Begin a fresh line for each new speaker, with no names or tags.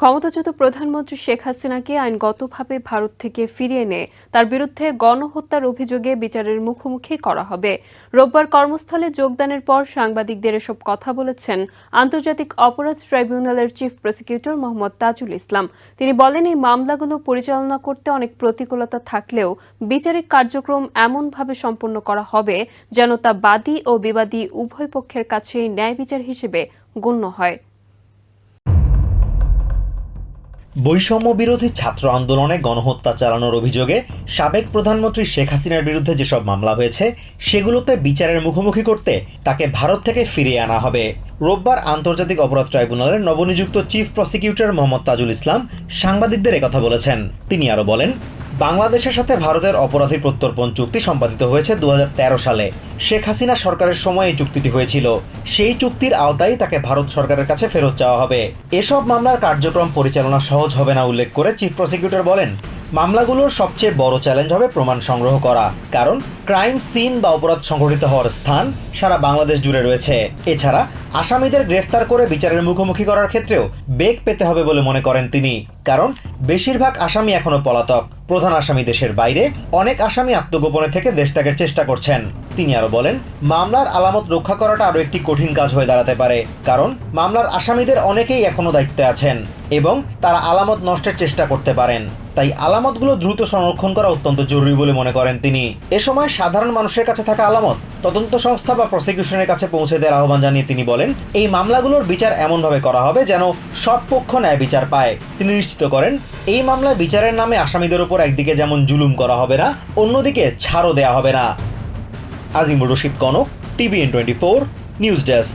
ক্ষমতাচ্যুত প্রধানমন্ত্রী শেখ হাসিনাকে আইনগতভাবে ভারত থেকে ফিরিয়ে এনে তার বিরুদ্ধে গণহত্যার অভিযোগে বিচারের মুখোমুখি করা হবে। রোববার কর্মস্থলে যোগদানের পর সাংবাদিকদের এসব কথা বলেছেন আন্তর্জাতিক অপরাধ ট্রাইব্যুনালের চিফ প্রসিকিউটর মোহাম্মদ তাজুল ইসলাম। তিনি বলেন, এই মামলাগুলো পরিচালনা করতে অনেক প্রতিকূলতা থাকলেও বিচারিক কার্যক্রম এমনভাবে সম্পন্ন করা হবে যেন তা বাদী ও বিবাদী উভয় পক্ষের কাছেই ন্যায় বিচার হিসেবে গণ্য হয়।
বৈষম্য বিরোধী ছাত্র আন্দোলনে গণহত্যা চালানোর অভিযোগে সাবেক প্রধানমন্ত্রী শেখ হাসিনার বিরুদ্ধে যেসব মামলা হয়েছে, সেগুলোতে বিচারের মুখোমুখি করতে তাকে ভারত থেকে ফিরিয়ে আনা হবে। রোববার আন্তর্জাতিক অপরাধ ট্রাইব্যুনালের নবনিযুক্ত চিফ প্রসিকিউটর মোহাম্মদ তাজুল ইসলাম সাংবাদিকদের একথা বলেছেন। তিনি আরও বলেন বাংলাদেশের সাথে ভারতের অপরাধী প্রত্যর্পণ চুক্তি সম্পাদিত হয়েছে দু হাজার তেরো সালে। শেখ হাসিনা সরকারের সময় এই চুক্তিটি হয়েছিল। সেই চুক্তির আওতায় তাকে ভারত সরকারের কাছে ফেরত চাওয়া হবে। এসব মামলার কার্যক্রম পরিচালনা সহজ হবে না উল্লেখ করে চিফ প্রসিকিউটর বলেন। মামলাগুলোর সবচেয়ে বড় চ্যালেঞ্জ হবে প্রমাণ সংগ্রহ করা। কারণ ক্রাইম সিন বা অপরাধ সংঘটিত হওয়ার স্থান সারা বাংলাদেশ জুড়ে রয়েছে। এছাড়া আসামিদের গ্রেফতার করে বিচারের মুখোমুখি করার ক্ষেত্রেও বেগ পেতে হবে বলে মনে করেন তিনি। কারণ বেশিরভাগ আসামি এখনও পলাতক। প্রধান আসামি দেশের বাইরে, অনেক আসামি আত্মগোপনে থেকে দেশ ত্যাগের চেষ্টা করছেন। তিনি আরও বলেন, মামলার আলামত রক্ষা করাটা আরও একটি কঠিন কাজ হয়ে দাঁড়াতে পারে। কারণ মামলার আসামিদের অনেকেই এখনও দায়িত্বে আছেন এবং তারা আলামত নষ্টের চেষ্টা করতে পারেন। তাই আলামতগুলো দ্রুত সংরক্ষণ করা অত্যন্ত জরুরি বলে মনে করেন তিনি। এ সময় সাধারণ মানুষের কাছে থাকা আলামত, তদন্ত সংস্থা বা প্রসিকিউশনের কাছে পৌঁছে দেওয়ার আহ্বান জানিয়ে তিনি বলেন, এই মামলাগুলোর বিচার এমনভাবে করা হবে যেন সব পক্ষ ন্যায় বিচার পায়। তিনি নিশ্চিত করেন, এই মামলায় বিচারের নামে আসামিদের উপর একদিকে যেমন জুলুম করা হবে না, অন্যদিকে ছাড়ও দেয়া হবে না। Azimur Rashid Kanak, TVN twenty four, news desk.